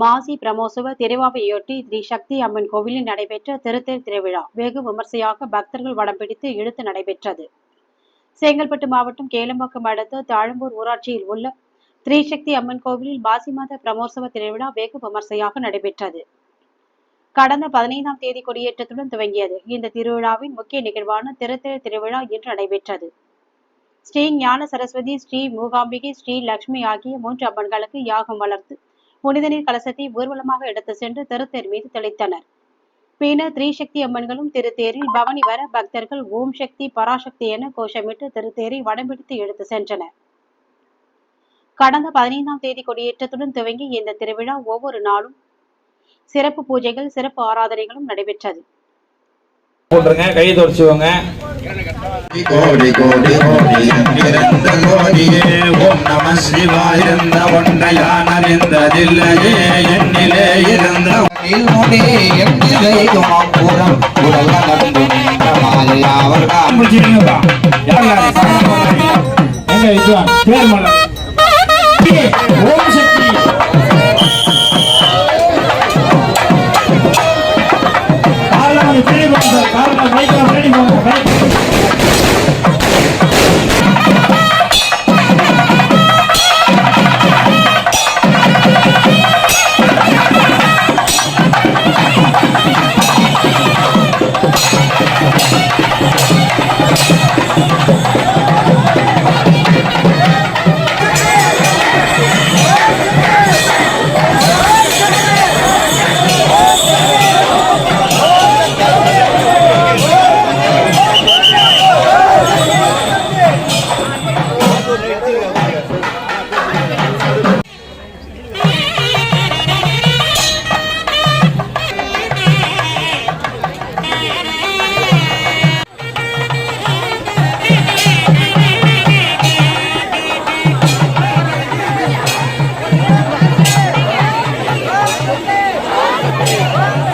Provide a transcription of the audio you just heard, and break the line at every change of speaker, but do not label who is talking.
மாசி பிரமோற்சவ திருவாவையொட்டி ஸ்ரீ சக்தி அம்மன் கோவிலில் நடைபெற்ற திருத்தேர் திருவிழா வெகு விமர்சையாக பக்தர்கள் வடம் பிடித்து இழுத்து நடைபெற்றது. செங்கல்பட்டு மாவட்டம் கேளம்பாக்கம் அடுத்த தாழம்பூர் ஊராட்சியில் உள்ள ஸ்ரீசக்தி அம்மன் கோவிலில் மாசி மாத பிரமோற்சவ திருவிழா வெகு விமர்சையாக நடைபெற்றது. கடந்த பதினைந்தாம் தேதி கொடியேற்றத்துடன் துவங்கியது. இந்த திருவிழாவின் முக்கிய நிகழ்வான திருத்தேர் திருவிழா இன்று நடைபெற்றது. ஸ்ரீ ஞான சரஸ்வதி ஸ்ரீ மூகாம்பிகை ஸ்ரீ லக்ஷ்மி ஆகிய மூன்று அம்மன்களுக்கு யாகம் வளர்த்து புனிதநீர் கலசத்தை ஊர்வலமாக எடுத்து சென்று திருத்தேர் மீது தெளித்தனர். பின்னர் திரிசக்தி அம்மன்களும் திருத்தேரில் பவனி வர பக்தர்கள் ஓம் சக்தி பராசக்தி என கோஷமிட்டு திருத்தேரை வடம்பிடித்து எடுத்து சென்றனர். கடந்த பதினைந்தாம் தேதி கொடியேற்றத்துடன் துவங்கி இந்த திருவிழா ஒவ்வொரு நாளும் சிறப்பு பூஜைகள் சிறப்பு ஆராதனைகளும் நடைபெற்றது.
கோடி கோடி கோடி பிறந்த கோடியே. ஓம் நம இருந்த ஒன்றையான் அறிந்ததில்லையே. இருந்த
துமாபுரம் உடல் நடந்து மாலையாவர்
ஓம் சக்தி. 와!